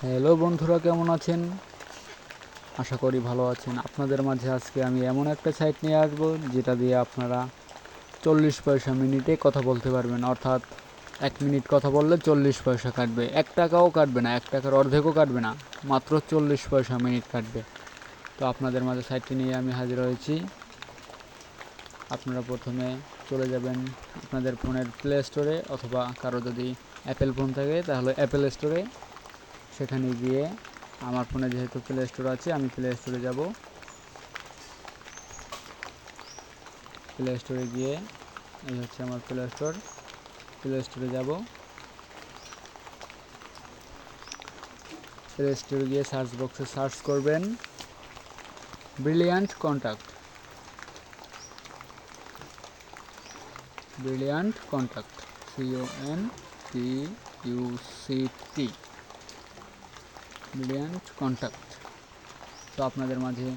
Hello বন্ধুরা, কেমন আছেন? আশা করি ভালো আছেন। আপনাদের মাঝে আজকে আমি এমন একটা সাইট নিয়ে আসব, যেটা দিয়ে আপনারা চল্লিশ পয়সা মিনিটে কথা বলতে পারবেন। অর্থাৎ এক মিনিট কথা বললে চল্লিশ পয়সা কাটবে। এক টাকাও কাটবে না, এক টাকার অর্ধেকও কাটবে না, মাত্র চল্লিশ পয়সা মিনিট কাটবে। তো আপনাদের মাঝে সাইটটি নিয়ে আমি হাজির হয়েছি। আপনারা প্রথমে চলে যাবেন আপনাদের ফোনের প্লে স্টোরে অথবা কারও যদি অ্যাপেল ফোন থাকে, তাহলে অ্যাপেল স্টোরে সেখানে গিয়ে আমার ফোনে যেহেতু প্লে স্টোর আছে, আমি প্লে স্টোরে যাব। প্লে স্টোরে গিয়ে, এই হচ্ছে আমার প্লে স্টোর প্লে স্টোরে যাব। প্লে স্টোরে গিয়ে সার্চ বক্সে সার্চ করবেন brilliant contact brilliant contact C O N C U C T brilliant contact তো আপনাদের মাঝে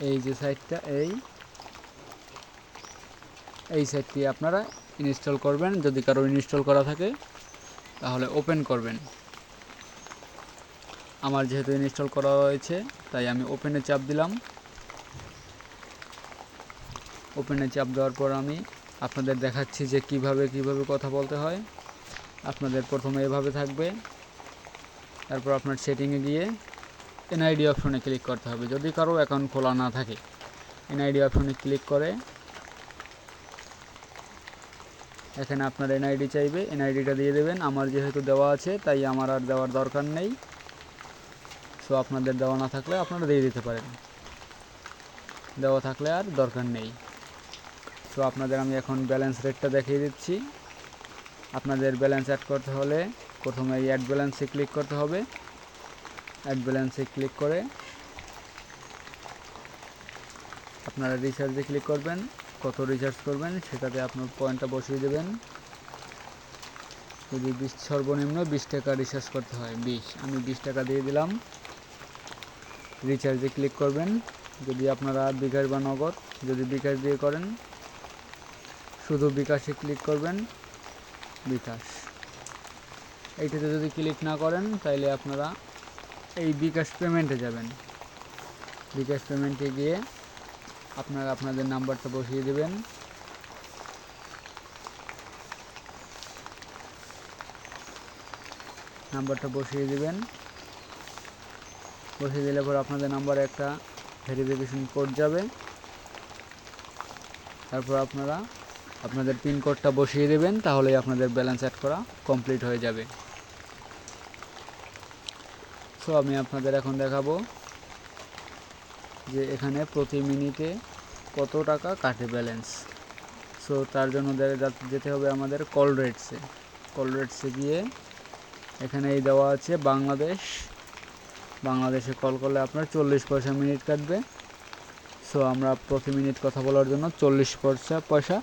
এই যে সাইটটা এই এই সাইটটি আপনারা ইনস্টল করবেন। যদি কারও ইনস্টল করা থাকে, তাহলে ওপেন করবেন। আমার যেহেতু ইনস্টল করা হয়েছে, তাই আমি ওপেনে চাপ দিলাম। ওপেনে চাপ দেওয়ার পর আমি আপনাদের দেখাচ্ছি যে কীভাবে কীভাবে কথা বলতে হয়। আপনাদের প্রথমে এভাবে থাকবে। তারপর আপনার সেটিংয়ে গিয়ে এনআইডি অপশনে ক্লিক করতে হবে। যদি কারও অ্যাকাউন্ট খোলা না থাকে এনআইডি অপশনে ক্লিক করে, এখানে আপনার এনআইডি চাইবে এনআইডিটা দিয়ে দেবেন। আমার যেহেতু দেওয়া আছে, তাই আমার আর দেওয়ার দরকার নেই। সো আপনাদের দেওয়া না থাকলে আপনারা দিয়ে দিতে পারেন। দেওয়া থাকলে আর দরকার নেই। সো আপনাদের আমি এখন ব্যালেন্স রেটটা দেখিয়ে দিচ্ছি। আপনাদের ব্যালেন্স অ্যাড করতে হলে প্রথমে এই অ্যাড ব্যালেন্সে ক্লিক করতে হবে। অ্যাড ব্যালেন্সে ক্লিক করে আপনারা রিচার্জে ক্লিক করবেন। কত রিচার্জ করবেন সেটাতে আপনার পয়েন্টটা বসিয়ে দেবেন। যদি বিশ সর্বনিম্ন বিশ টাকা রিচার্জ করতে হয়, বিশ, আমি বিশ টাকা দিয়ে দিলাম। রিচার্জে ক্লিক করবেন। যদি আপনারা বিকাশ বা নগদ যদি বিকাশ দিয়ে করেন, শুধু বিকাশে ক্লিক করবেন। বিকাশ। এইটাতে যদি ক্লিক না করেন, তাইলে আপনারা এই বিকাশ পেমেন্টে যাবেন। বিকাশ পেমেন্টে গিয়ে আপনারা আপনাদের নাম্বারটা বসিয়ে দেবেন। নাম্বারটা বসিয়ে দেবেন। বসিয়ে দিলে পর আপনাদের নাম্বারে একটা ভেরিফিকেশন কোড যাবে। তারপর আপনারা আপনাদের পিন কোডটা বসিয়ে দেবেন, তাহলেই আপনাদের ব্যালেন্স অ্যাড করা কমপ্লিট হয়ে যাবে। সো আমি আপনাদের এখন দেখাবো যে এখানে প্রতি মিনিটে কত টাকা কাটে ব্যালেন্স। সো তার জন্য যেতে হবে আমাদের কল রেটসে। কল রেটসে গিয়ে এখানে এই দেওয়া আছে বাংলাদেশ। বাংলাদেশে কল করলে আপনার চল্লিশ পয়সা মিনিট কাটবে। সো আমরা প্রতি মিনিট কথা বলার জন্য চল্লিশ পয়সা পয়সা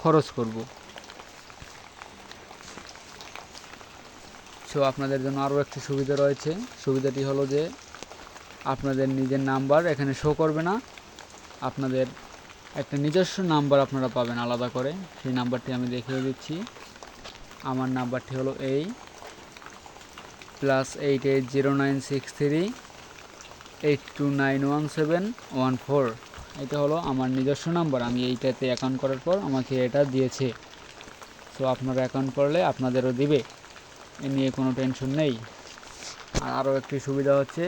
খরচ করব। সো আপনাদের জন্য আরও একটি সুবিধা রয়েছে। সুবিধাটি হলো যে, আপনাদের নিজের নাম্বার এখানে শো করবে না। আপনাদের একটা নিজস্ব নাম্বার আপনারা পাবেন আলাদা করে। সেই নাম্বারটি আমি দেখিয়ে দিচ্ছি। আমার নাম্বারটি হলো এই plus eight eight zero nine six three eight two nine one seven one four এটা হলো আমার নিজস্ব নাম্বার। আমি এইটাতে অ্যাকাউন্ট করার পর আমাকে এটা দিয়েছে। সো আপনারা অ্যাকাউন্ট করলে আপনাদেরও দিবে। এ নিয়ে কোনো টেনশন নেই। আর আরও একটি সুবিধা হচ্ছে,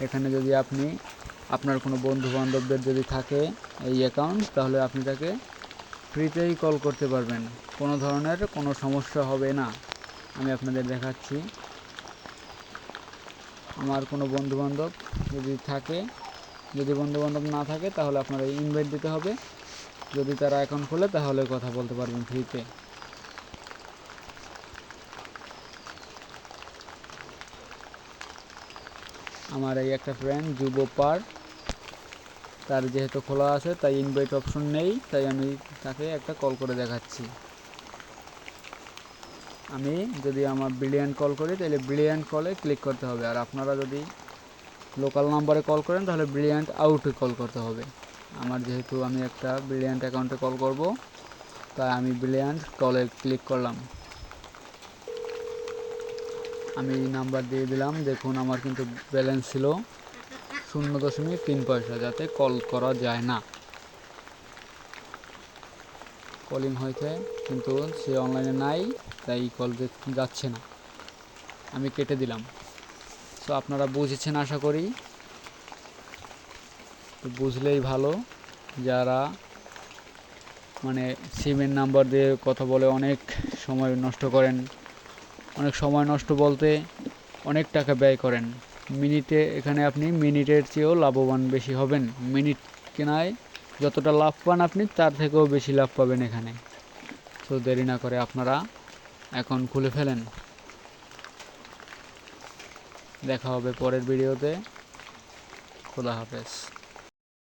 এখানে যদি আপনি, আপনার কোনো বন্ধু বান্ধবদের যদি থাকে এই অ্যাকাউন্ট তাহলে আপনি তাকে ফ্রিতেই কল করতে পারবেন। কোনো ধরনের কোনো সমস্যা হবে না। আমি আপনাদের দেখাচ্ছি। আমার কোনো বন্ধু বান্ধব যদি থাকে যদি বন্ধু বান্ধব না থাকে, তাহলে আপনারা ইনভাইট দিতে হবে। যদি তারা অ্যাকাউন্ট খোলে, তাহলে কথা বলতে পারবেন ফ্রিতে আমার এই একটা ফ্রেন্ড যুব পার, তার যেহেতু খোলা আছে, তাই ইনভাইট অপশন নেই, তাই আমি তাকে একটা কল করে দেখাচ্ছি। আমি যদি আমার ব্রিলিয়ান্ট কল করি, তাহলে ব্রিলিয়ান্ট কলে ক্লিক করতে হবে। আর আপনারা যদি লোকাল নাম্বারে কল করেন, তাহলে ব্রিলিয়ান্ট আউটে কল করতে হবে। আমার যেহেতু আমি একটা ব্রিলিয়ান্ট অ্যাকাউন্টে কল করব, তাই আমি ব্রিলিয়ান্ট কলে ক্লিক করলাম। আমি নাম্বার দিয়ে দিলাম, দেখুন আমার কিন্তু ব্যালেন্স ছিল শূন্য দশমিক তিন পয়সা, যাতে কল করা যায় না। কলিং হয়েছে, কিন্তু সে অনলাইনে নাই, তাই কল যাচ্ছে না। আমি কেটে দিলাম। সো আপনারা বুঝেছেন, আশা করি। তো বুঝলেই ভালো, যারা মানে সিমের নাম্বার দিয়ে কথা বলে অনেক সময় নষ্ট করেন, অনেক সময় নষ্ট বলতে অনেক টাকা ব্যয় করেন। মিনিটে এখানে আপনি মিনিটের চেয়েও লাভবান বেশি হবেন। মিনিট কেনায় যতটা লাভ পান আপনি, তার থেকেও বেশি লাভ পাবেন এখানে। তো দেরি না করে আপনারা এখন খুলে ফেলেন। দেখা হবে পরের ভিডিওতে। খোলা হাফেজ।